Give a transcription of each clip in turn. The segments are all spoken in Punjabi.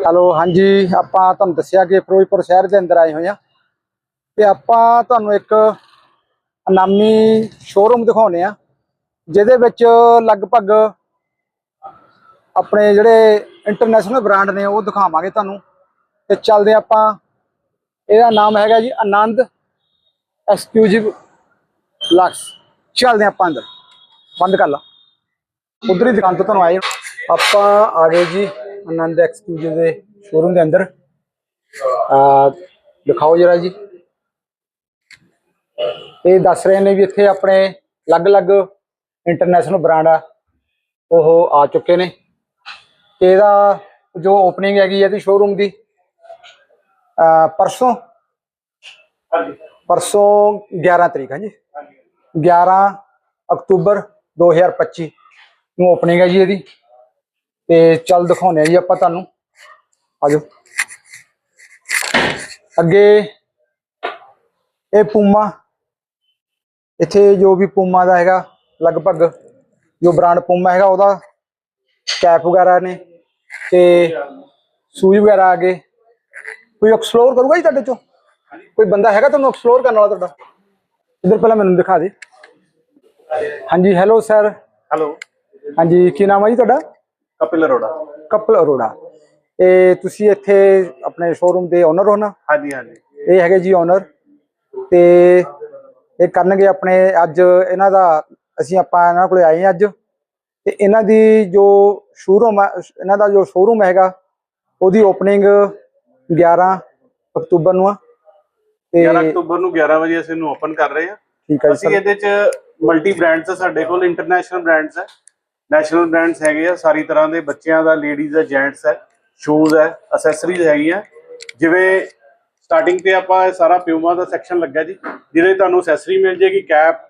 ਹੈਲੋ, ਹਾਂਜੀ, ਆਪਾਂ ਤੁਹਾਨੂੰ ਦੱਸਿਆ ਕਿ ਫਿਰੋਜ਼ਪੁਰ ਸ਼ਹਿਰ ਦੇ ਅੰਦਰ ਆਏ ਹੋਏ ਆ ਤੇ ਆਪਾਂ ਤੁਹਾਨੂੰ ਇੱਕ ਅਨਾਮੀ ਸ਼ੋਰੂਮ ਦਿਖਾਉਨੇ ਆ ਜਿਹਦੇ ਵਿੱਚ ਲਗਭਗ ਆਪਣੇ ਜਿਹੜੇ ਇੰਟਰਨੈਸ਼ਨਲ ਬ੍ਰਾਂਡ ਨੇ, ਉਹ ਦਿਖਾਵਾਂਗੇ ਤੁਹਾਨੂੰ। ਤੇ ਚੱਲਦੇ ਆਪਾਂ। ਇਹਦਾ ਨਾਮ ਹੈਗਾ ਜੀ ਆਨੰਦ ਐਕਸਕਲੂਸਿਵ ਲਕਸ। ਚੱਲਦੇ ਆਪਾਂ ਅੰਦਰ। ਬੰਦ ਕਰ ਲਾ। ਉਧਰ ਹੀ ਦੁਕਾਨ ਤੋਂ ਤੁਹਾਨੂੰ ਆਏ ਆਪਾਂ ਆ ਗਏ ਜੀ। ਆਨੰਦ ਐਕਸਕਲੂਸਿਵ ਦੇ ਸ਼ੋਰੂਮ ਦੇ ਅੰਦਰ। ਆ, ਦਿਖਾਓ ਜਰਾ ਜੀ। ਇਹ ਦੱਸ ਰਹੇ ਨੇ ਵੀ ਇੱਥੇ ਆਪਣੇ ਅਲੱਗ-ਅਲੱਗ ਇੰਟਰਨੈਸ਼ਨਲ ਬ੍ਰਾਂਡ ਆ, ਉਹ ਆ ਚੁੱਕੇ ਨੇ। ਇਹਦਾ ਜੋ ਓਪਨਿੰਗ ਹੈਗੀ ਇਹਦੀ ਸ਼ੋਰੂਮ ਦੀ ਪਰਸੋਂ ਪਰਸੋਂ 11 ਤਰੀਕ ਹੈ ਜੀ 11 ਅਕਤੂਬਰ 2025 ਨੂੰ ਓਪਨਿੰਗ ਹੈ ਜੀ ਇਹਦੀ। ਤੇ ਚੱਲ ਦਿਖਾਉਨੇ ਆ ਜੀ ਆਪਾਂ ਤੁਹਾਨੂੰ। ਆਜੋ। ਅੱਗੇ ਇਹ ਪੂਮਾ। ਇੱਥੇ ਜੋ ਵੀ ਪੂਮਾ ਦਾ ਹੈਗਾ ਲਗਭਗ ਜੋ ਬ੍ਰਾਂਡ ਪੂਮਾ ਹੈਗਾ ਉਹਦਾ ਕੈਪ ਵਗੈਰਾ ਨੇ ਤੇ ਸੂਈ ਵਗੈਰਾ ਆ ਗਏ। ਕੋਈ ਐਕਸਪਲੋਰ ਕਰੂਗਾ ਜੀ ਤੁਹਾਡੇ ਚੋਂ? ਕੋਈ ਬੰਦਾ ਹੈਗਾ ਤੁਹਾਨੂੰ ਐਕਸਪਲੋਰ ਕਰਨ ਵਾਲਾ ਤੁਹਾਡਾ? ਇਧਰ ਪਹਿਲਾਂ ਮੈਨੂੰ ਦਿਖਾ ਦੇ। ਹਾਂਜੀ ਹੈਲੋ ਸਰ ਹੈਲੋ ਹਾਂਜੀ ਕੀ ਨਾਮ ਹੈ ਜੀ ਤੁਹਾਡਾ? ਕਪਿਲ ਅਰੋੜਾ। ਕਪਲ ਅਰੋੜਾ। ਇਹ ਤੁਸੀਂ ਇੱਥੇ ਆਪਣੇ ਸ਼ੋਰੂਮ ਦੇ ਓਨਰ ਹੋ ਨਾ? ਹਾਂਜੀ ਹਾਂਜੀ। ਇਹ ਹੈਗੇ ਜੀ ਓਨਰ ਤੇ ਇਹ ਕਰਨਗੇ ਆਪਣੇ ਅੱਜ ਇਹਨਾਂ ਦਾ ਅਸੀਂ ਆਪਾਂ ਇਹਨਾਂ ਕੋਲੇ ਆਏ ਹਾਂ ਅੱਜ। ਤੇ ਇਹਨਾਂ ਦੀ ਜੋ ਸ਼ੋਰੂਮ ਇਹਨਾਂ ਦਾ ਜੋ ਸ਼ੋਰੂਮ ਹੈਗਾ ਉਹਦੀ ਓਪਨਿੰਗ 11 ਅਕਤੂਬਰ ਨੂੰ ਆ। ਤੇ 11 ਅਕਤੂਬਰ ਨੂੰ 11 ਵਜੇ ਅਸੀਂ ਇਹਨੂੰ ਓਪਨ ਕਰ ਰਹੇ ਹਾਂ। ਠੀਕ ਹੈ ਜੀ ਅਸੀਂ ਸਰ। ਇਹਦੇ ਚ ਮਲਟੀ ਬ੍ਰਾਂਡਸ ਆ ਸਾਡੇ ਕੋਲ ਇੰਟਰਨੈਸ਼ਨਲ ਬ੍ਰਾਂਡਸ ਹੈ ਨੈਸ਼ਨਲ ਬ੍ਰਾਂਡਸ ਹੈਗੇ ਆ, ਸਾਰੀ ਤਰ੍ਹਾਂ ਦੇ ਬੱਚਿਆਂ ਦਾ ਲੇਡੀਜ਼ ਦਾ ਜੈਂਟਸ ਹੈ ਸ਼ੂਜ਼ ਹੈ ਅਸੈਸਰੀਜ਼ ਹੈਗੀਆਂ। ਜਿਵੇਂ ਸਟਾਰਟਿੰਗ ਤੇ ਆਪਾਂ ਇਹ ਸਾਰਾ ਪਿਊਮਾ ਦਾ ਸੈਕਸ਼ਨ ਲੱਗਾ ਜੀ, ਜਿਹਦੇ ਤੁਹਾਨੂੰ ਅਸੈਸਰੀ ਮਿਲ ਜੇਗੀ ਕੈਪ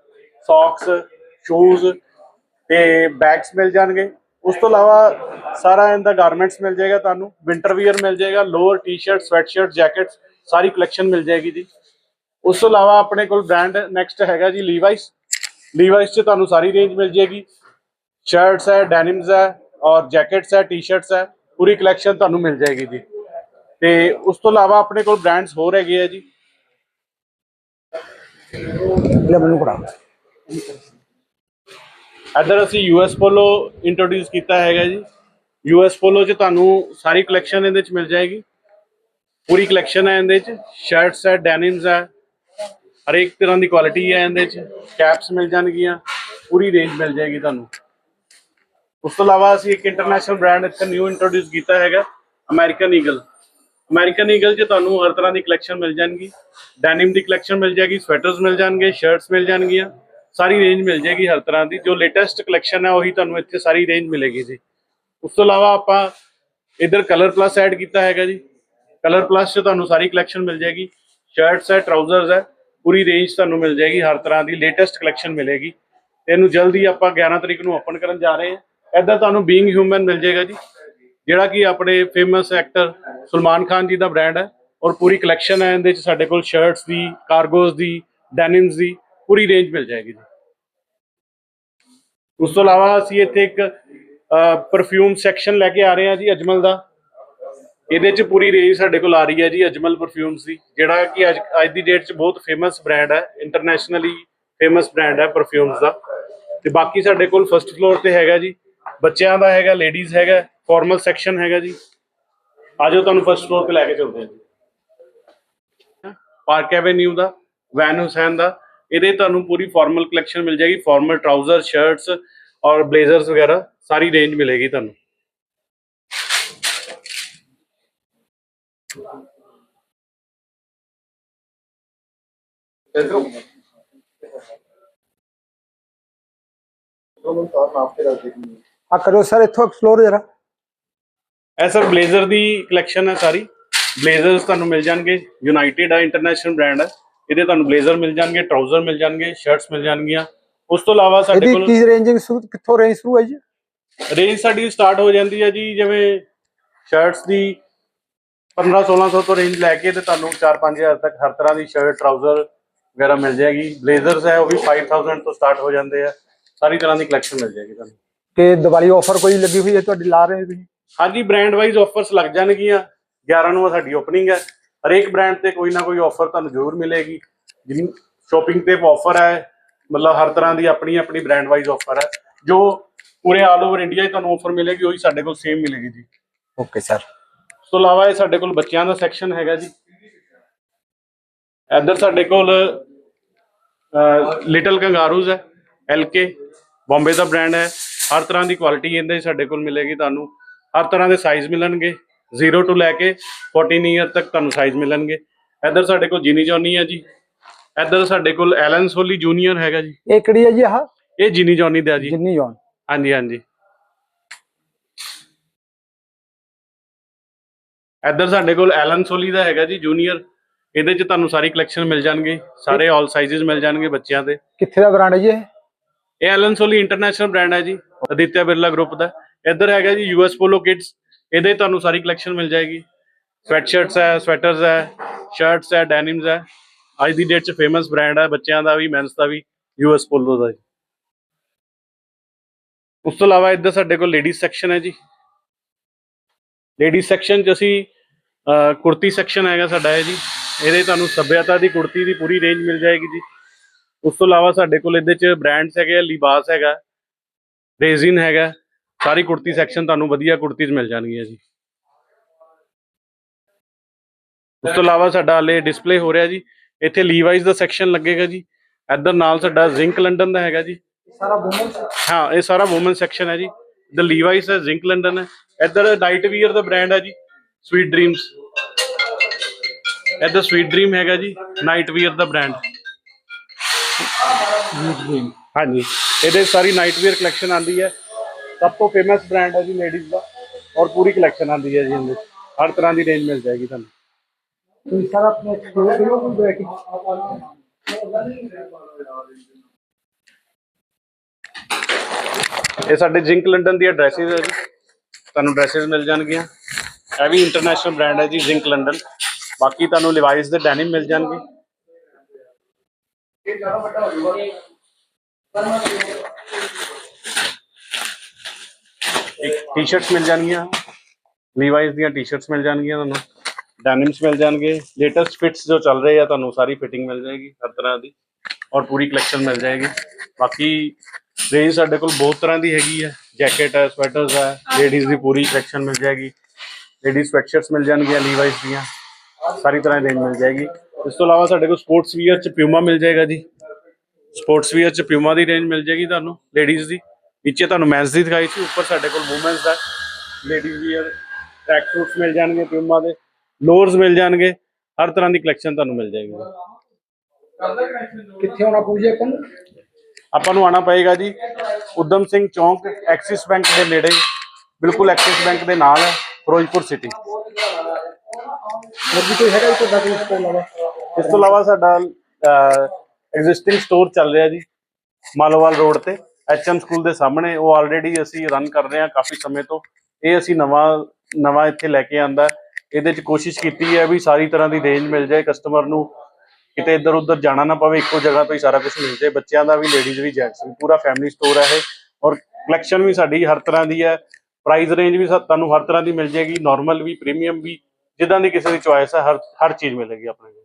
ਸੌਕਸ ਸ਼ੂਜ਼ ਤੇ ਬੈਗਸ ਮਿਲ ਜਾਣਗੇ। ਉਸ ਤੋਂ ਇਲਾਵਾ ਸਾਰਾ ਇਹਦਾ ਗਾਰਮੈਂਟਸ ਮਿਲ ਜਾਏਗਾ ਤੁਹਾਨੂੰ ਵਿੰਟਰ ਵੀਅਰ ਮਿਲ ਜਾਏਗਾ, ਲੋਅਰ ਟੀ-ਸ਼ਰਟ ਸਵੈਟਸ਼ਰਟ ਜੈਕਟਸ ਸਾਰੀ ਕਲੈਕਸ਼ਨ ਮਿਲ ਜਾਏਗੀ ਜੀ। ਉਸ ਤੋਂ ਇਲਾਵਾ ਆਪਣੇ ਕੋਲ ਬ੍ਰਾਂਡ ਨੈਕਸਟ ਹੈਗਾ ਜੀ ਲੀਵਾਈਸ ਲੀਵਾਈਸ 'ਚ ਤੁਹਾਨੂੰ ਸਾਰੀ ਰੇਂਜ ਮਿਲ ਜਾਏਗੀ। ਸ਼ਰਟਸ ਹੈ ਡੈਨਿਮਸ ਹੈ ਔਰ ਜੈਕਟਸ ਹੈ ਟੀ-ਸ਼ਰਟਸ ਹੈ ਪੂਰੀ ਕਲੈਕਸ਼ਨ ਤੁਹਾਨੂੰ ਮਿਲ ਜਾਏਗੀ ਜੀ। ਤੇ ਉਸ ਤੋਂ ਇਲਾਵਾ ਆਪਣੇ ਕੋਲ ਬ੍ਰਾਂਡਸ ਹੋਰ ਹੈਗੇ ਆ ਜੀ। ਲੈ ਮੈਨੂੰ ਫੜਾ। ਇੱਧਰ ਅਸੀਂ ਯੂਐਸ ਪੋਲੋ ਇੰਟਰੋਡਿਊਸ ਕੀਤਾ ਹੈਗਾ ਜੀ। ਯੂਐਸ ਪੋਲੋ 'ਚ ਤੁਹਾਨੂੰ ਸਾਰੀ ਕਲੈਕਸ਼ਨ ਇਹਦੇ 'ਚ ਮਿਲ ਜਾਏਗੀ। ਪੂਰੀ ਕਲੈਕਸ਼ਨ ਹੈ ਇਹਦੇ 'ਚ। ਸ਼ਰਟਸ ਹੈ ਡੈਨਿਮਸ ਹੈ। ਹਰੇਕ ਤਰ੍ਹਾਂ ਦੀ ਕੁਆਲਿਟੀ ਹੈ ਇਹਦੇ 'ਚ। ਕੈਪਸ ਮਿਲ ਜਾਣਗੀਆਂ। ਪੂਰੀ ਰੇਂਜ ਮਿਲ ਜਾਏਗੀ ਤੁਹਾਨੂੰ। ਉਸ ਤੋਂ ਇਲਾਵਾ ਅਸੀਂ ਇੱਕ ਇੰਟਰਨੈਸ਼ਨਲ ਬ੍ਰਾਂਡ ਇੱਥੇ ਨਿਊ ਇੰਟਰੋਡਿਊਸ ਕੀਤਾ ਹੈਗਾ ਅਮਰੀਕਨ ਈਗਲ ਅਮਰੀਕਨ ਈਗਲ 'ਚ ਤੁਹਾਨੂੰ ਹਰ ਤਰ੍ਹਾਂ ਦੀ ਕਲੈਕਸ਼ਨ ਮਿਲ ਜਾਣਗੀ। ਡੈਨਿਮ ਦੀ ਕਲੈਕਸ਼ਨ ਮਿਲ ਜਾਏਗੀ ਸਵੈਟਰਸ ਮਿਲ ਜਾਣਗੇ ਸ਼ਰਟਸ ਮਿਲ ਜਾਣਗੀਆਂ। ਸਾਰੀ ਰੇਂਜ ਮਿਲ ਜਾਏਗੀ ਹਰ ਤਰ੍ਹਾਂ ਦੀ। ਜੋ ਲੇਟੈਸਟ ਕਲੈਕਸ਼ਨ ਹੈ, ਉਹੀ ਤੁਹਾਨੂੰ ਇੱਥੇ ਸਾਰੀ ਰੇਂਜ ਮਿਲੇਗੀ ਜੀ। ਉਸ ਤੋਂ ਇਲਾਵਾ ਆਪਾਂ ਇਧਰ ਕਲਰ ਪਲੱਸ ਐਡ ਕੀਤਾ ਹੈਗਾ ਜੀ। ਕਲਰ ਪਲੱਸ 'ਚ ਤੁਹਾਨੂੰ ਸਾਰੀ ਕਲੈਕਸ਼ਨ ਮਿਲ ਜਾਏਗੀ। ਸ਼ਰਟਸ ਹੈ ਟਰਾਊਜ਼ਰਸ ਹੈ, ਪੂਰੀ ਰੇਂਜ ਤੁਹਾਨੂੰ ਮਿਲ ਜਾਏਗੀ। ਹਰ ਤਰ੍ਹਾਂ ਦੀ ਲੇਟੈਸਟ ਕਲੈਕਸ਼ਨ ਮਿਲੇਗੀ। ਇਹਨੂੰ ਜਲਦੀ ਆਪਾਂ 11 ਤਰੀਕ ਨੂੰ ਓਪਨ ਕਰਨ ਜਾ ਰਹੇ ਹਾਂ। ਇੱਦਾਂ ਤੁਹਾਨੂੰ ਬੀਇੰਗ ਹਿਊਮਨ ਮਿਲ ਜਾਏਗਾ ਜੀ। ਜਿਹੜਾ ਕਿ ਆਪਣੇ ਫੇਮਸ ਐਕਟਰ ਸਲਮਾਨ ਖਾਨ ਜੀ ਦਾ ਬ੍ਰਾਂਡ ਹੈ ਔਰ ਪੂਰੀ ਕਲੈਕਸ਼ਨ ਹੈ, ਇਹਦੇ ਚ ਸਾਡੇ ਕੋਲ ਸ਼ਰਟਸ ਦੀ ਕਾਰਗੋਜ਼ ਦੀ ਡੈਨਿਮਸ ਦੀ ਪੂਰੀ ਰੇਂਜ ਮਿਲ ਜਾਏਗੀ ਜੀ। ਉਸ ਤੋਂ ਇਲਾਵਾ ਅਸੀਂ ਇੱਥੇ ਇੱਕ ਪਰਫਿਊਮ ਸੈਕਸ਼ਨ ਲੈ ਕੇ ਆ ਰਹੇ ਹਾਂ ਜੀ ਅਜਮਲ ਦਾ। ਇਹਦੇ ਚ ਪੂਰੀ ਰੇਂਜ ਸਾਡੇ ਕੋਲ ਆ ਰਹੀ ਹੈ ਜੀ ਅਜਮਲ ਪਰਫਿਊਮਸ ਦੀ, ਜਿਹੜਾ ਕਿ ਅੱਜ ਅੱਜ ਦੀ ਡੇਟ ਚ ਬਹੁਤ ਫੇਮਸ ਬ੍ਰਾਂਡ ਹੈ ਇੰਟਰਨੈਸ਼ਨਲੀ ਫੇਮਸ ਬ੍ਰਾਂਡ ਹੈ ਪਰਫਿਊਮਸ ਦਾ। ਤੇ ਬਾਕੀ ਸਾਡੇ ਕੋਲ ਫਰਸਟ ਫਲੋਰ ਤੇ ਹੈਗਾ ਜੀ। ਬੱਚਿਆਂ ਦਾ ਹੈਗਾ ਲੇਡੀਜ਼ ਹੈਗਾ ਫਾਰਮਲ ਸੈਕਸ਼ਨ ਹੈਗਾ ਜੀ। ਆਜੋ ਤੁਹਾਨੂੰ ਫਰਸਟ ਫਲੋਰ ਤੇ ਲੈ ਕੇ ਚੱਲਦੇ ਹਾਂ ਪਾਰਕ ਐਵੇਨਿਊ ਦਾ ਵੈਨ ਹੁਸੈਨ ਦਾ, ਇਹਦੇ ਤੁਹਾਨੂੰ ਪੂਰੀ ਫਾਰਮਲ ਕਲੈਕਸ਼ਨ ਮਿਲ ਜਾਏਗੀ। ਫਾਰਮਲ ਟਰਾਊਜ਼ਰ ਸ਼ਰਟਸ ਔਰ ਬਲੇਜ਼ਰਸ ਵਗੈਰਾ, ਸਾਰੀ ਰੇਂਜ ਮਿਲੇਗੀ ਤੁਹਾਨੂੰ। ਆ ਕਰੋ ਸਰ ਇੱਥੋਂ ਐਕਸਪਲੋਰ ਜਰਾ। ਇਹ ਸਰ ਬਲੇਜ਼ਰ ਦੀ ਕਲੈਕਸ਼ਨ ਹੈ ਸਾਰੀ। ਬਲੇਜ਼ਰਸ ਤੁਹਾਨੂੰ ਮਿਲ ਜਾਣਗੇ। ਯੂਨਾਈਟਿਡ ਆ ਇੰਟਰਨੈਸ਼ਨਲ ਬ੍ਰਾਂਡ ਹੈ ਇਹਦੇ ਤੁਹਾਨੂੰ ਬਲੇਜ਼ਰ ਮਿਲ ਜਾਣਗੇ ਟਰਾਊਜ਼ਰ ਮਿਲ ਜਾਣਗੇ ਸ਼ਰਟਸ ਮਿਲ ਜਾਣਗੀਆਂ। ਉਸ ਤੋਂ ਇਲਾਵਾ ਸਾਡੇ ਇਹਦੀ ਕੋਲ ਕੀ ਰੇਂਜਿੰਗ ਕਿੱਥੋਂ ਰੇਂਜ ਸ਼ੁਰੂ ਹੈ ਜੀ? ਰੇਂਜ ਸਾਡੀ ਸਟਾਰਟ ਹੋ ਜਾਂਦੀ ਹੈ ਜੀ ਜਿਵੇਂ ਸ਼ਰਟਸ ਦੀ 15 1600 ਤੋਂ ਰੇਂਜ ਲੈ ਕੇ ਤੇ ਤੁਹਾਨੂੰ 4-5000 ਤੱਕ ਹਰ ਤਰ੍ਹਾਂ ਦੀ ਸ਼ਰਟ ਟਰਾਊਜ਼ਰ ਵਗੈਰਾ ਮਿਲ ਜਾਏਗੀ। ਬਲੇਜ਼ਰਸ ਹੈ ਉਹ ਵੀ 5000 ਤੋਂ ਸਟਾਰਟ ਹੋ ਜਾਂਦੇ ਆ। ਸਾਰੀ ਤਰ੍ਹਾਂ ਦੀ ਕਲੈਕਸ਼ਨ ਮਿਲ ਜਾਏਗੀ ਤੁਹਾਨੂੰ। ਕਿ ਦੀਵਾਲੀ ਆਫਰ ਕੋਈ ਲੱਗੀ ਹੋਈ ਹੈ ਤੁਹਾਡੀ ਲਾ ਰਹੇ ਹੋ ਤੁਸੀਂ? ਹਾਂਜੀ ਬ੍ਰਾਂਡ ਵਾਈਜ਼ ਆਫਰਸ ਲੱਗ ਜਾਣਗੀਆਂ। 11 ਨੂੰ ਸਾਡੀ ਓਪਨਿੰਗ ਹੈ। ਹਰੇਕ ਬ੍ਰਾਂਡ ਤੇ ਕੋਈ ਨਾ ਕੋਈ ਆਫਰ ਤੁਹਾਨੂੰ ਜ਼ਰੂਰ ਮਿਲੇਗੀ। ਜਿਨ ਸ਼ਾਪਿੰਗ ਤੇ ਆਫਰ ਹੈ ਮਤਲਬ ਹਰ ਤਰ੍ਹਾਂ ਦੀ ਆਪਣੀ ਆਪਣੀ ਬ੍ਰਾਂਡ ਵਾਈਜ਼ ਆਫਰ ਹੈ। ਜੋ ਪੂਰੇ ਆਲ ਓਵਰ ਇੰਡੀਆ 'ਚ ਤੁਹਾਨੂੰ ਆਫਰ ਮਿਲੇਗੀ ਉਹੀ ਸਾਡੇ ਕੋਲ ਸੇਮ ਮਿਲੇਗੀ ਜੀ। ਉਸ ਓਕੇ ਸਰ ਤੋਂ ਇਲਾਵਾ ਇਹ ਸਾਡੇ ਕੋਲ ਬੱਚਿਆਂ ਦਾ ਸੈਕਸ਼ਨ ਹੈਗਾ ਜੀ। ਇੱਧਰ ਸਾਡੇ ਕੋਲ ਲਿਟਲ ਕੰਗਾਰੂਜ਼ ਹੈ ਐਲਕੇ ਬੰਬੇ ਦਾ ਬ੍ਰਾਂਡ ਹੈ। ਹਰ ਤਰ੍ਹਾਂ ਦੀ ਕੁਆਲਿਟੀ ਇਹਦੇ ਸਾਡੇ ਕੋਲ ਮਿਲੇਗੀ ਤੁਹਾਨੂੰ। ਹਰ ਤਰ੍ਹਾਂ ਦੇ ਸਾਈਜ਼ ਮਿਲਣਗੇ। 0 ਤੋਂ ਲੈ ਕੇ 14 ਇਅਰ ਤੱਕ ਤੁਹਾਨੂੰ ਸਾਈਜ਼ ਮਿਲਣਗੇ। ਇੱਧਰ ਸਾਡੇ ਕੋਲ ਜਿਨੀ ਜੌਨੀ ਹੈ ਜੀ। ਇੱਧਰ ਸਾਡੇ ਕੋਲ ਐਲਨ ਸੋਲੀ ਜੂਨੀਅਰ ਹੈਗਾ ਜੀ। ਇਹ ਕਿਹੜੀ ਹੈ ਜੀ ਆਹ? ਇਹ ਜਿਨੀ ਜੌਨੀ ਦਾ ਜੀ। ਜਿੰਨੀ ਜੌਨ ਹਾਂਜੀ ਹਾਂਜੀ। ਇੱਧਰ ਸਾਡੇ ਕੋਲ ਐਲਨ ਸੋਲੀ ਦਾ ਹੈਗਾ ਜੀ ਜੂਨੀਅਰ ਇਹਦੇ 'ਚ ਤੁਹਾਨੂੰ ਸਾਰੀ ਕਲੈਕਸ਼ਨ ਮਿਲ ਜਾਣਗੇ। ਸਾਰੇ ਆਲ ਸਾਈਜ਼ਸ ਮਿਲ ਜਾਣਗੇ ਬੱਚਿਆਂ ਦੇ। ਕਿੱਥੇ ਦਾ ਬ੍ਰਾਂਡ ਹੈ ਜੀ ਇਹ? ਇਹ ਐਲਨ ਸੋਲੀ ਇੰਟਰਨੈਸ਼ਨਲ ਬ੍ਰਾਂਡ ਹੈ ਜੀ। ਅਦਿੱਤਿਆ ਬਿਰਲਾ ਗਰੁੱਪ ਦਾ। ਇੱਧਰ ਹੈਗਾ ਜੀ ਯੂਐਸ ਪੋਲੋ ਕਿਡਸ ਇਹਦੇ ਤੁਹਾਨੂੰ ਸਾਰੀ ਕਲੈਕਸ਼ਨ ਮਿਲ ਜਾਏਗੀ। ਸਵੈਟ ਸ਼ਰਟਸ ਹੈ ਸਵੈਟਰਸ ਹੈ ਸ਼ਰਟਸ ਹੈ ਡੈਨਿਮਸ ਹੈ। ਅੱਜ ਦੀ ਡੇਟ 'ਚ ਫੇਮਸ ਬ੍ਰਾਂਡ ਹੈ ਬੱਚਿਆਂ ਦਾ ਵੀ ਮੈਨਸ ਦਾ ਵੀ ਯੂਐਸ ਪੋਲੋ ਦਾ ਜੀ। ਉਸ ਤੋਂ ਇਲਾਵਾ ਇੱਧਰ ਸਾਡੇ ਕੋਲ ਲੇਡੀਜ਼ ਸੈਕਸ਼ਨ ਹੈ ਜੀ। ਲੇਡੀਜ਼ ਸੈਕਸ਼ਨ 'ਚ ਅਸੀਂ ਅਹ, ਕੁੜਤੀ ਸੈਕਸ਼ਨ ਹੈਗਾ ਸਾਡਾ ਇਹ ਜੀ। ਇਹਦੇ ਤੁਹਾਨੂੰ ਸੱਭਿਅਤਾ ਦੀ ਕੁੜਤੀ ਦੀ ਪੂਰੀ ਰੇਂਜ ਮਿਲ ਜਾਏਗੀ ਜੀ। ਉਸ ਤੋਂ ਇਲਾਵਾ ਸਾਡੇ ਕੋਲ ਇਹਦੇ 'ਚ ਬ੍ਰਾਂਡਸ ਹੈਗੇ ਆ, ਲਿਬਾਸ ਹੈਗਾ। ਰੇਜ਼ਿਨ ਹੈਗਾ। ਸਾਰੀ ਕੁੜਤੀ ਸੈਕਸ਼ਨ ਤੁਹਾਨੂੰ ਵਧੀਆ ਕੁੜਤੀਜ਼ ਮਿਲ ਜਾਣਗੀਆਂ ਜੀ। ਉਸ ਤੋਂ ਇਲਾਵਾ ਸਾਡਾ ਹਲੇ ਡਿਸਪਲੇ ਹੋ ਰਿਹਾ ਜੀ। ਇੱਥੇ ਲੀਵਾਈਜ਼ ਦਾ ਸੈਕਸ਼ਨ ਲੱਗੇਗਾ ਜੀ। ਇੱਧਰ ਨਾਲ ਸਾਡਾ ਜ਼ਿੰਕ ਲੰਡਨ ਦਾ ਹੈਗਾ ਜੀ। ਸਾਰਾ ਵੂਮਨ ਹਾਂ ਇਹ ਸਾਰਾ ਔਮਨ ਸੈਕਸ਼ਨ ਹੈ ਜੀ। ਦ ਲੀਵਾਈਸ ਹੈ ਜ਼ਿੰਕ ਲੰਡਨ ਹੈ। ਇੱਧਰ ਨਾਈਟ ਵੀਅਰ ਦਾ ਬ੍ਰਾਂਡ ਹੈ ਜੀ। ਸਵੀਟ ਡ੍ਰੀਮਸ ਇੱਧਰ ਸਵੀਟ ਡ੍ਰੀਮ ਹੈਗਾ ਜੀ। ਨਾਈਟ ਵੀਅਰ ਦਾ ਬ੍ਰਾਂਡ ਹਾਂਜੀ। ਇਹਦੇ ਸਾਰੀ ਨਾਈਟ ਵੀਅਰ ਕਲੈਕਸ਼ਨ ਆਂਦੀ ਹੈ। ਸਭ ਤੋਂ ਫੇਮਸ ਬ੍ਰਾਂਡ ਹੈ ਜੀ ਲੇਡੀਜ਼ ਦਾ। ਔਰ ਪੂਰੀ ਕਲੈਕਸ਼ਨ ਆਂਦੀ ਹੈ ਜੀ ਇਹਦੇ। ਹਰ ਤਰ੍ਹਾਂ ਦੀ ਰੇਂਜ ਮਿਲ ਜਾਏਗੀ ਤੁਹਾਨੂੰ। ਤੁਸੀਂ ਸਰ ਆਪਣੇ ਐਕਸਪਲੋਰ ਕਰਿਓ ਕੋਈ ਵੈਰਾਈਟੀ ਇਹ ਸਾਡੇ ਜ਼ਿੰਕ ਲੰਡਨ ਦੀਆਂ ਡਰੈਸਿਸ ਹੈ ਜੀ। ਤੁਹਾਨੂੰ ਡਰੈਸਿਸ ਮਿਲ ਜਾਣਗੀਆਂ। ਇਹ ਵੀ ਇੰਟਰਨੈਸ਼ਨਲ ਬ੍ਰਾਂਡ ਹੈ ਜੀ ਜ਼ਿੰਕ ਲੰਡਨ ਬਾਕੀ ਤੁਹਾਨੂੰ ਲਿਵਾਈਸ ਦੇ ਡੈਨਿਮ ਮਿਲ ਜਾਣਗੇ। ਇੱਕ ਟੀ-ਸ਼ਰਟਸ ਮਿਲ ਜਾਣਗੀਆਂ। ਲੀਵਾਈਸ ਦੀਆਂ ਟੀ-ਸ਼ਰਟਸ ਮਿਲ ਜਾਣਗੀਆਂ ਤੁਹਾਨੂੰ। ਡੈਨਿਮਸ ਮਿਲ ਜਾਣਗੇ। ਲੇਟੈਸਟ ਫਿਟਸ ਜੋ ਚੱਲ ਰਹੇ ਆ, ਤੁਹਾਨੂੰ ਸਾਰੀ ਫਿਟਿੰਗ ਮਿਲ ਜਾਏਗੀ, ਹਰ ਤਰ੍ਹਾਂ ਦੀ। ਔਰ ਪੂਰੀ ਕਲੈਕਸ਼ਨ ਮਿਲ ਜਾਏਗੀ। ਬਾਕੀ ਰੇਂਜ ਸਾਡੇ ਕੋਲ ਬਹੁਤ ਤਰ੍ਹਾਂ ਦੀ ਹੈਗੀ ਹੈ ਜੈਕਟ ਹੈ ਸਵੈਟਰਸ ਹੈ ਲੇਡੀਜ਼ ਦੀ ਪੂਰੀ ਕਲੈਕਸ਼ਨ ਮਿਲ ਜਾਏਗੀ। ਲੇਡੀਜ਼ ਸਵੈਟਸ਼ਰਟਸ ਮਿਲ ਜਾਣਗੀਆਂ ਲੀਵਾਈਸ ਦੀਆਂ। ਸਾਰੀ ਤਰ੍ਹਾਂ ਦੀ ਰੇਂਜ ਮਿਲ ਜਾਏਗੀ। ਇਸ ਤੋਂ ਇਲਾਵਾ ਸਾਡੇ ਕੋਲ ਸਪੋਰਟਸ ਵੀਅਰ ਚ ਪਿਊਮਾ ਮਿਲ ਜਾਏਗਾ ਜੀ। ਸਪੋਰਟਸ ਵੀਅਰ ਚ ਪਿਊਮਾ ਦੀ ਰੇਂਜ ਮਿਲ ਜਾਏਗੀ ਤੁਹਾਨੂੰ ਲੇਡੀਜ਼ ਦੀ। ਨੀਚੇ ਤੁਹਾਨੂੰ ਮੈਂਸ ਦੀ ਦਿਖਾਈ ਸੀ ਉੱਪਰ ਸਾਡੇ ਕੋਲ ਵੂਮਨਸ ਦਾ। ਲੇਡੀਜ਼ ਵੀਅਰ ਟਰੈਕ ਸੂਟਸ ਮਿਲ ਜਾਣਗੇ ਪਿਊਮਾ ਦੇ। ਲੋਅਰਸ ਮਿਲ ਜਾਣਗੇ ਹਰ ਤਰ੍ਹਾਂ ਦੀ ਕਲੈਕਸ਼ਨ ਤੁਹਾਨੂੰ ਮਿਲ ਜਾਏਗੀ ਕਿੱਥੇ ਆਉਣਾ ਪਊ ਜੀ ਆਪਾਂ ਨੂੰ? ਆਪਾਂ ਨੂੰ ਆਣਾ ਪਏਗਾ ਜੀ ਉਦਮ ਸਿੰਘ ਚੌਂਕ ਐਕਸਿਸ ਬੈਂਕ ਦੇ ਨੇੜੇ। ਬਿਲਕੁਲ ਐਕਸਿਸ ਬੈਂਕ ਦੇ ਨਾਲ ਹੈ ਫਿਰੋਜ਼ਪੁਰ ਸਿਟੀ ਹੋਰ ਵੀ ਕੋਈ ਹੈਗਾ ਜੀ ਤੁਹਾਡਾ ਕੋਈ ਇਸ ਤੋਂ ਇਲਾਵਾ? ਇਸ ਤੋਂ ਇਲਾਵਾ ਸਾਡਾ ਐਗਜ਼ਿਸਟਿੰਗ ਸਟੋਰ ਚੱਲ ਰਿਹਾ ਜੀ, ਮਾਲੋਵਾਲ ਰੋਡ ਤੇ। ਐਚਐਮ ਸਕੂਲ ਦੇ ਸਾਹਮਣੇ, ਉਹ ਆਲਰੇਡੀ ਅਸੀਂ ਰਨ ਕਰ ਰਹੇ ਹਾਂ ਕਾਫੀ ਸਮੇਂ ਤੋਂ। ਇਹ ਅਸੀਂ ਨਵਾਂ ਨਵਾਂ ਇੱਥੇ ਲੈ ਕੇ ਆਂਦਾ ਇਹਦੇ 'ਚ ਕੋਸ਼ਿਸ਼ ਕੀਤੀ ਹੈ ਵੀ ਸਾਰੀ ਤਰ੍ਹਾਂ ਦੀ ਰੇਂਜ ਮਿਲ ਜਾਏ ਕਸਟਮਰ ਨੂੰ ਕਿਤੇ ਇੱਧਰ ਉੱਧਰ ਜਾਣਾ ਨਾ ਪਵੇ, ਇੱਕੋ ਜਗ੍ਹਾ ਤੋਂ ਹੀ ਸਾਰਾ ਕੁਝ ਮਿਲ ਜਾਏ। ਬੱਚਿਆਂ ਦਾ ਵੀ ਲੇਡੀਜ਼ ਵੀ ਜੈਂਟਸ ਵੀ, ਪੂਰਾ ਫੈਮਿਲੀ ਸਟੋਰ ਹੈ ਇਹ। ਔਰ ਕਲੈਕਸ਼ਨ ਵੀ ਸਾਡੀ ਹਰ ਤਰ੍ਹਾਂ ਦੀ ਹੈ। ਪ੍ਰਾਈਸ ਰੇਂਜ ਵੀ ਤੁਹਾਨੂੰ ਹਰ ਤਰ੍ਹਾਂ ਦੀ ਮਿਲ ਜਾਏਗੀ। ਨਾਰਮਲ ਵੀ ਪ੍ਰੀਮੀਅਮ ਵੀ, ਜਿੱਦਾਂ ਦੀ ਕਿਸੇ ਦੀ ਚੁਆਇਸ ਹੈ, ਹਰ ਹਰ ਚੀਜ਼ ਮਿਲੇਗੀ ਆਪਣੇ ਕੋਲ।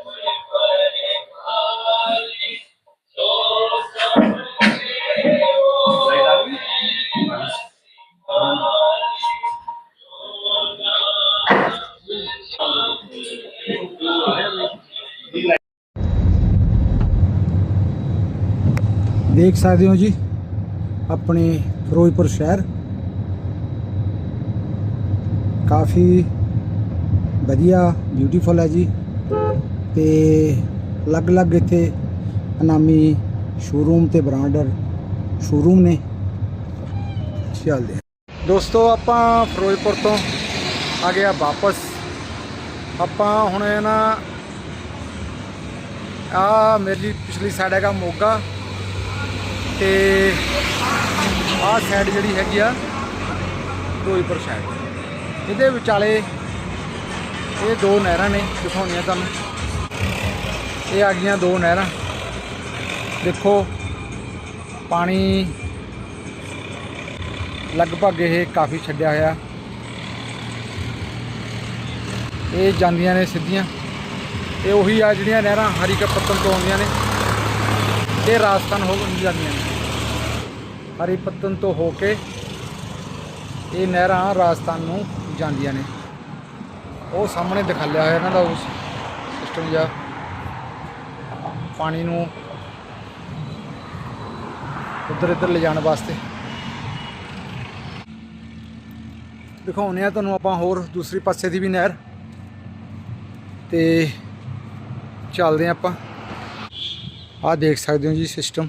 ਦੇਖ ਸਕਦੇ ਹੋ ਜੀ, ਆਪਣੇ ਫਿਰੋਜ਼ਪੁਰ ਸ਼ਹਿਰ। ਕਾਫੀ ਵਧੀਆ ਬਿਊਟੀਫੁਲ ਹੈ ਜੀ। ਤੇ ਅਲੱਗ-ਅਲੱਗ ਇੱਥੇ ਅਨਾਮੀ ਸ਼ੋਰੂਮ ਤੇ ਬ੍ਰਾਂਡਰ ਸ਼ੋਰੂਮ ਨੇ। ਚੱਲਦੇ ਦੋਸਤੋ, ਆਪਾਂ ਫਿਰੋਜ਼ਪੁਰ ਤੋਂ ਆ ਗਿਆ ਵਾਪਸ। ਆਪਾਂ ਹੁਣ ਨਾ ਆ ਮੇਰੀ ਪਿਛਲੀ ਸਾਈਡ ਹੈਗਾ ਮੋਗਾ। ਤੇ ਆਹ ਸਾਈਡ ਜਿਹੜੀ ਹੈਗੀ ਆ ਫਿਰੋਜ਼ਪੁਰ ਸਾਈਡ ਇਹਦੇ ਵਿਚਾਲੇ ਇਹ ਦੋ ਨਹਿਰਾਂ ਨੇ ਦਿਖਾਉਣੀਆਂ ਤੁਹਾਨੂੰ। ਇਹ ਆ ਗਈਆਂ ਦੋ ਨਹਿਰਾਂ। ਦੇਖੋ, ਪਾਣੀ ਲਗਭਗ ਇਹ ਕਾਫੀ ਛੱਡਿਆ ਹੋਇਆ। ਇਹ ਜਾਂਦੀਆਂ ਨੇ ਸਿੱਧੀਆਂ। ਇਹ ਉਹੀ ਆ ਜਿਹੜੀਆਂ ਨਹਿਰਾਂ ਹਰੀ ਕਾ ਪੱਤਨ ਤੋਂ ਆਉਂਦੀਆਂ ਨੇ। ਇਹ ਰਾਜਸਥਾਨ ਹੋ ਜਾਂਦੀਆਂ ਨੇ। ਹਰੀਪਤਨ ਤੋਂ ਹੋ ਕੇ ਇਹ ਨਹਿਰਾਂ ਰਾਜਸਥਾਨ ਨੂੰ ਜਾਂਦੀਆਂ ਨੇ। ਉਹ ਸਾਹਮਣੇ ਦਿਖਾਲਿਆ ਹੋਇਆ ਇਹਨਾਂ ਦਾ ਉਸ ਸਿਸਟਮ ਜਾਂ ਪਾਣੀ ਨੂੰ ਉੱਧਰ ਇੱਧਰ ਲਿਜਾਣ ਵਾਸਤੇ। ਦਿਖਾਉਂਦੇ ਆ ਤੁਹਾਨੂੰ ਆਪਾਂ ਹੋਰ ਦੂਸਰੀ ਪਾਸੇ ਦੀ ਵੀ ਨਹਿਰ। ਤੇ ਚੱਲਦੇ ਆ ਆਪਾਂ। ਆਹ ਦੇਖ ਸਕਦੇ ਹੋ ਜੀ ਸਿਸਟਮ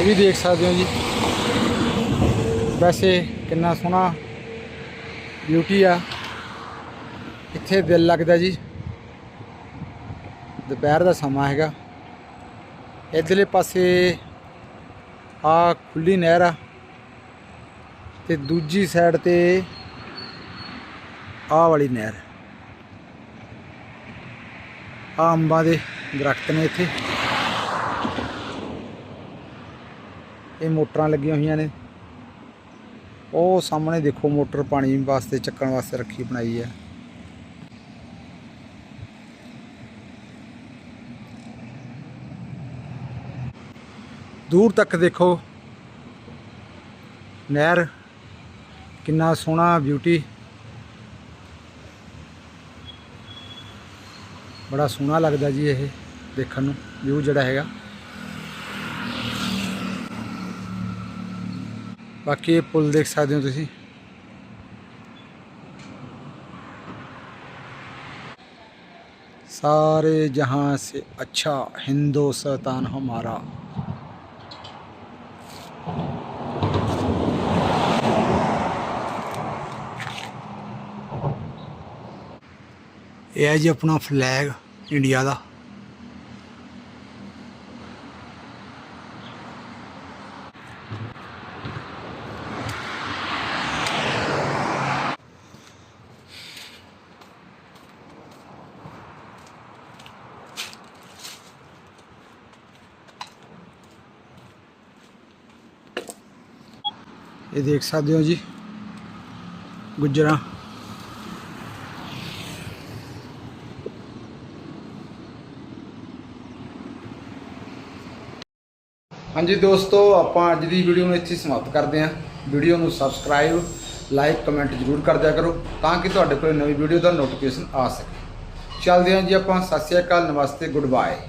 ਇਹ ਵੀ ਦੇਖ ਸਕਦੇ ਹੋ ਜੀ। ਵੈਸੇ ਕਿੰਨਾ ਸੋਹਣਾ ਬਿਊਟੀ ਆ। ਇੱਥੇ ਦਿਲ ਲੱਗਦਾ ਜੀ। ਦੁਪਹਿਰ ਦਾ ਸਮਾਂ ਹੈਗਾ। ਇਧਰਲੇ ਪਾਸੇ ਆ ਖੁੱਲੀ ਨਹਿਰ ਆ। ਤੇ ਦੂਜੀ ਸਾਈਡ ਤੇ ਆ ਵਾਲੀ ਨਹਿਰ। ਆ ਅੰਬਾਂ ਦੇ ਦਰਖਤ ਨੇ ਇੱਥੇ। ਇਹ ਮੋਟਰਾਂ ਲੱਗੀਆਂ ਹੋਈਆਂ ਨੇ। ਉਹ ਸਾਹਮਣੇ ਦੇਖੋ ਮੋਟਰ ਪਾਣੀ ਵਾਸਤੇ ਚੱਕਣ ਵਾਸਤੇ ਰੱਖੀ ਬਣਾਈ ਹੈ। ਦੂਰ ਤੱਕ ਦੇਖੋ ਨਹਿਰ, ਕਿੰਨਾ ਸੋਹਣਾ ਬਿਊਟੀ ਬੜਾ ਸੋਹਣਾ ਲੱਗਦਾ ਜੀ ਇਹ ਦੇਖਣ ਨੂੰ ਵਿਊ ਜਿਹੜਾ ਹੈਗਾ। ਬਾਕੀ ਇਹ ਪੁਲ ਦੇਖ ਸਕਦੇ ਹੋ ਤੁਸੀਂ सारे जहां से अच्छा हिंदुस्तान हमारा ਇਹ ਹੈ ਜੀ ਆਪਣਾ ਫਲੈਗ ਇੰਡੀਆ ਦਾ ਇਹ ਦੇਖ ਸਕਦੇ ਹੋ ਜੀ। ਗੁੱਜਰਾਂ। ਹਾਂਜੀ ਦੋਸਤੋ, ਆਪਾਂ ਅੱਜ ਦੀ ਵੀਡੀਓ ਨੂੰ ਇੱਥੇ ਸਮਾਪਤ ਕਰਦੇ ਹਾਂ। ਵੀਡੀਓ ਨੂੰ ਸਬਸਕ੍ਰਾਈਬ, ਲਾਈਕ, ਕਮੈਂਟ ਜ਼ਰੂਰ ਕਰ ਦਿਆ ਕਰੋ ਤਾਂ ਕਿ ਤੁਹਾਡੇ ਕੋਲ ਨਵੀਂ ਵੀਡੀਓ ਦਾ ਨੋਟੀਫਿਕੇਸ਼ਨ ਆ ਸਕੇ। ਚੱਲਦੇ ਹਾਂ ਜੀ ਆਪਾਂ। ਸਤਿ ਸ਼੍ਰੀ ਅਕਾਲ, ਨਮਸਤੇ, ਗੁੱਡ ਬਾਏ।